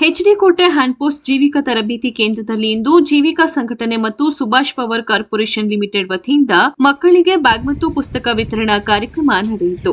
HD ಕೋಟೆ hand post Jeevika ತರಬೇತಿ ಕೇಂದ್ರದಲ್ಲಿ ಇಂದು ಜೀವಿಕಾ ಸಂಘಟನೆ ಮತ್ತು ಸುಭಾಷ್ ಪವರ್ ಕಾರ್ಪೊರೇಷನ್ ಲಿಮಿಟೆಡ್ ವತಿಯಿಂದ ಮಕ್ಕಳಿಗೆ ಬ್ಯಾಗ್ ಮತ್ತು ಪುಸ್ತಕ ವಿತರಣಾ ಕಾರ್ಯಕ್ರಮ ನಡೆಯಿತು.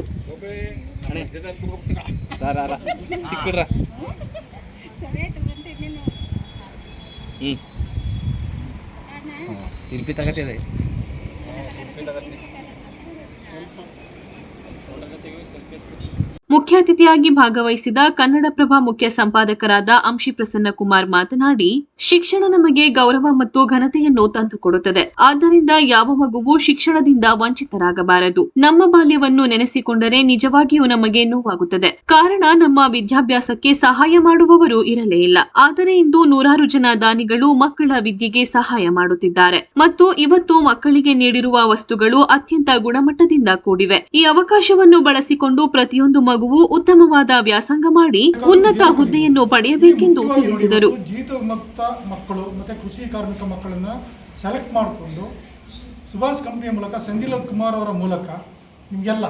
ಮುಖ್ಯ ಅತಿಥಿಯಾಗಿ ಭಾಗವಹಿಸಿದ ಕನ್ನಡಪ್ರಭ ಮುಖ್ಯ ಸಂಪಾದಕರಾದ ಅಂಶಿ ಪ್ರಸನ್ನ ಕುಮಾರ್ ಮಾತನಾಡಿ, ಶಿಕ್ಷಣ ನಮಗೆ ಗೌರವ ಮತ್ತು ಘನತೆಯನ್ನು ತಂದುಕೊಡುತ್ತದೆ. ಆದ್ದರಿಂದ ಯಾವ ಮಗುವು ಶಿಕ್ಷಣದಿಂದ ವಂಚಿತರಾಗಬಾರದು? ನಮ್ಮ ಬಾಲ್ಯವನ್ನು ನೆನೆಸಿಕೊಂಡರೆ ನಿಜವಾಗಿಯೂ ನಮಗೆ ನೋವಾಗುತ್ತದೆ. ಕಾರಣ, ನಮ್ಮ ವಿದ್ಯಾಭ್ಯಾಸಕ್ಕೆ ಸಹಾಯ ಮಾಡುವವರು ಇರಲೇ ಇಲ್ಲ. ಆದರೆ ಇಂದು ನೂರಾರು ಜನ ದಾನಿಗಳು ಮಕ್ಕಳ ವಿದ್ಯೆಗೆ ಸಹಾಯ ಮಾಡುತ್ತಿದ್ದಾರೆ. ಮತ್ತು ಇವತ್ತು ಮಕ್ಕಳಿಗೆ ನೀಡಿರುವ ವಸ್ತುಗಳು ಅತ್ಯಂತ ಗುಣಮಟ್ಟದಿಂದ ಕೂಡಿವೆ. ಈ ಅವಕಾಶವನ್ನು ಬಳಸಿಕೊಂಡು ಪ್ರತಿಯೊಂದು ಮಗುವು ಉತ್ತಮವಾದ ವ್ಯಾಸಂಗ ಮಾಡಿ ಉನ್ನತ ಹುದ್ದೆಯನ್ನು ಪಡೆಯಬೇಕೆಂದು ತಿಳಿಸಿದರು. ಜೀತಮುಕ್ತ ಮಕ್ಕಳು ಮತ್ತು ಕೃಷಿ ಕಾರ್ಮಿಕ ಮಕ್ಕಳನ್ನು ಸೆಲೆಕ್ಟ್ ಮಾಡಿಕೊಂಡು ಸುಭಾಷ್ ಕಂಪ್ನಿಯ ಮೂಲಕ ಸಂಜೀಲ ಕುಮಾರ್ ಅವರ ಮೂಲಕ ನಿಮಗೆಲ್ಲ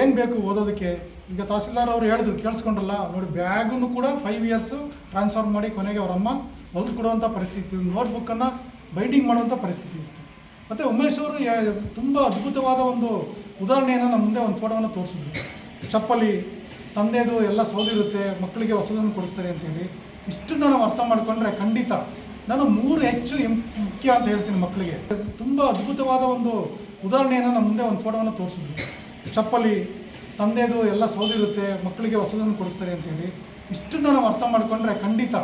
ಏನು ಬೇಕು ಓದೋದಕ್ಕೆ? ಈಗ ತಹಸೀಲ್ದಾರ್ ಅವರು ಹೇಳಿದ್ರು, ಕೇಳಿಸ್ಕೊಂಡ್ರಲ್ಲ, ನೋಡಿ ಬ್ಯಾಗನ್ನು ಕೂಡ ಫೈವ್ ಇಯರ್ಸು ಟ್ರಾನ್ಸ್ಫರ್ ಮಾಡಿ ಕೊನೆಗೆ ಅವರಮ್ಮ ಹೊಲ್ದು ಕೊಡುವಂಥ ಪರಿಸ್ಥಿತಿ ನೋಟ್ಬುಕ್ಕನ್ನು ಬೈಂಡಿಂಗ್ ಮಾಡುವಂಥ ಪರಿಸ್ಥಿತಿ ಇತ್ತು. ಮತ್ತು ಉಮೇಶ್ ಅವರು ತುಂಬ ಅದ್ಭುತವಾದ ಒಂದು ಉದಾಹರಣೆಯನ್ನು ನಮ್ಮ ಮುಂದೆ ಒಂದು ಫೋಟೋವನ್ನು ತೋರಿಸಿದ್ರು. ಚಪ್ಪಲಿ, ತಂದೆದು ಎಲ್ಲ ಸೋದಿರುತ್ತೆ, ಮಕ್ಕಳಿಗೆ ಹೊಸದನ್ನು ಕೊಡಿಸ್ತಾರೆ ಅಂತೇಳಿ ಇಷ್ಟು ನಾವು ಅರ್ಥ ಮಾಡಿಕೊಂಡ್ರೆ ಖಂಡಿತ ನಾನು ಮೂರು ಹೆಚ್ಚು ಮುಖ್ಯ ಅಂತ ಹೇಳ್ತೀನಿ ಮಕ್ಕಳಿಗೆ. ತುಂಬ ಅದ್ಭುತವಾದ ಒಂದು ಉದಾಹರಣೆಯನ್ನು ನಮ್ಮ ಮುಂದೆ ಒಂದು ಫೋಟೋವನ್ನು ತೋರಿಸಿದ್ರು. ಚಪ್ಪಲಿ, ತಂದೆದು ಎಲ್ಲ ಸೋದಿರುತ್ತೆ, ಮಕ್ಕಳಿಗೆ ಹೊಸದನ್ನು ಕೊಡಿಸ್ತಾರೆ ಅಂತೇಳಿ ಇಷ್ಟು ನಾವು ಅರ್ಥ ಮಾಡಿಕೊಂಡ್ರೆ ಖಂಡಿತ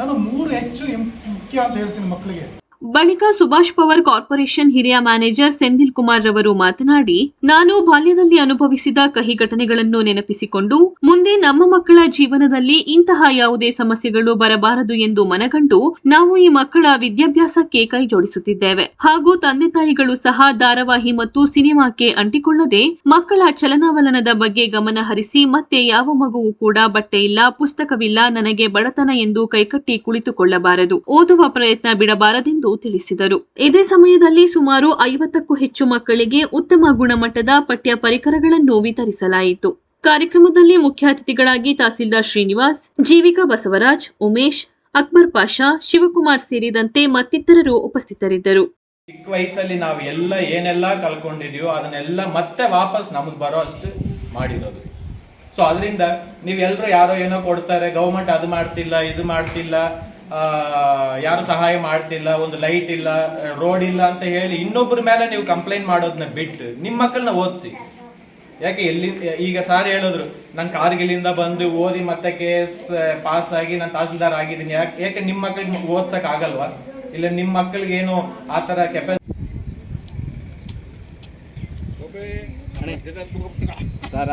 ನಾನು ಮೂರು ಹೆಚ್ಚು ಮುಖ್ಯ ಅಂತ ಹೇಳ್ತೀನಿ ಮಕ್ಕಳಿಗೆ. ಬಳಿಕ ಸುಭಾಷ್ ಪವರ್ ಕಾರ್ಪೊರೇಷನ್ ಹಿರಿಯ ಮ್ಯಾನೇಜರ್ ಸೆಂಧಿಲ್ ಕುಮಾರ್ ರವರು ಮಾತನಾಡಿ, ನಾನು ಬಾಲ್ಯದಲ್ಲಿ ಅನುಭವಿಸಿದ ಕಹಿ ಘಟನೆಗಳನ್ನು ನೆನಪಿಸಿಕೊಂಡು, ಮುಂದೆ ನಮ್ಮ ಮಕ್ಕಳ ಜೀವನದಲ್ಲಿ ಇಂತಹ ಯಾವುದೇ ಸಮಸ್ಯೆಗಳು ಬರಬಾರದು ಎಂದು ಮನಗಂಡು, ನಾವು ಈ ಮಕ್ಕಳ ವಿದ್ಯಾಭ್ಯಾಸಕ್ಕೆ ಕೈ ಜೋಡಿಸುತ್ತಿದ್ದೇವೆ. ಹಾಗೂ ತಂದೆ ತಾಯಿಗಳು ಸಹ ಧಾರಾವಾಹಿ ಮತ್ತು ಸಿನಿಮಾಕ್ಕೆ ಅಂಟಿಕೊಳ್ಳದೆ, ಮಕ್ಕಳ ಚಲನವಲನದ ಬಗ್ಗೆ ಗಮನ ಹರಿಸಿ, ಮತ್ತೆ ಯಾವ ಮಗುವು ಕೂಡ ಬಟ್ಟೆ ಇಲ್ಲ, ಪುಸ್ತಕವಿಲ್ಲ, ನನಗೆ ಬಡತನ ಎಂದು ಕೈಕಟ್ಟಿ ಕುಳಿತುಕೊಳ್ಳಬಾರದು. ಓದುವ ಪ್ರಯತ್ನ ಬಿಡಬಾರದೆಂದು ತಿಳಿಸಿದರು. ಇದೇ ಸಮಯದಲ್ಲಿ ಸುಮಾರು ಐವತ್ತಕ್ಕೂ ಹೆಚ್ಚು ಮಕ್ಕಳಿಗೆ ಉತ್ತಮ ಗುಣಮಟ್ಟದ ಪಠ್ಯ ಪರಿಕರಗಳನ್ನು ವಿತರಿಸಲಾಯಿತು. ಕಾರ್ಯಕ್ರಮದಲ್ಲಿ ಮುಖ್ಯ ಅತಿಥಿಗಳಾಗಿ ತಹಸೀಲ್ದಾರ್ ಶ್ರೀನಿವಾಸ್, ಜೀವಿಕಾ ಬಸವರಾಜ್, ಉಮೇಶ್, ಅಕ್ಬರ್ ಪಾಷಾ, ಶಿವಕುಮಾರ್ ಸೇರಿದಂತೆ ಮತ್ತಿತರರು ಉಪಸ್ಥಿತರಿದ್ದರು. ಚಿಕ್ಕ ವಯಸ್ಸಲ್ಲಿ ನಾವು ಎಲ್ಲ ಏನೆಲ್ಲ ಕಲ್ಕೊಂಡಿದೀವೋ ಅದನ್ನೆಲ್ಲ ಮತ್ತೆ ವಾಪಸ್ ನಮಗೆ ಬರೋ ಅಷ್ಟು ಮಾಡಿರೋದು. ಸೊ ಅದರಿಂದ ನೀವೆಲ್ಲರೂ ಯಾರೋ ಏನೋ ಕೊಡ್ತಾರೆ ಗೌರ್ಮೆಂಟ್ ಅದು ಮಾಡ್ತಿಲ್ಲ, ಇದು ಮಾಡ್ತಿಲ್ಲ ಯಾರು ಸಹಾಯ ಮಾಡ್ತಿಲ್ಲ, ಒಂದು ಲೈಟ್ ಇಲ್ಲ ರೋಡ್ ಇಲ್ಲ ಅಂತ ಹೇಳಿ ಇನ್ನೊಬ್ಬರ ಮೇಲೆ ನೀವು ಕಂಪ್ಲೇಂಟ್ ಮಾಡೋದನ್ನ ಬಿಟ್ಟು ನಿಮ್ಮ ಮಕ್ಕಳನ್ನ ಓದಿಸಿ. ಯಾಕೆ ಎಲ್ಲಿ, ಈಗ ಸಾರ್ ಹೇಳಿದ್ರು, ನಾನು ಕಾರ್ಗಿಲಿಂದ ಬಂದು ಓದಿ ಮತ್ತೆ ಕೇಸ್ ಪಾಸ್ ಆಗಿ ನಾನು ತಹಸೀಲ್ದಾರ್ ಆಗಿದ್ದೀನಿ. ಯಾಕೆ ಯಾಕೆ ನಿಮ್ಮ ಮಕ್ಕಳಿಗೆ ಓದ್ಸಕ್ ಆಗಲ್ವಾ? ಇಲ್ಲ ನಿಮ್ಮ ಮಕ್ಕಳಿಗೆ ಏನು ಆ ಥರ ಕೆಪೆ ಸರ್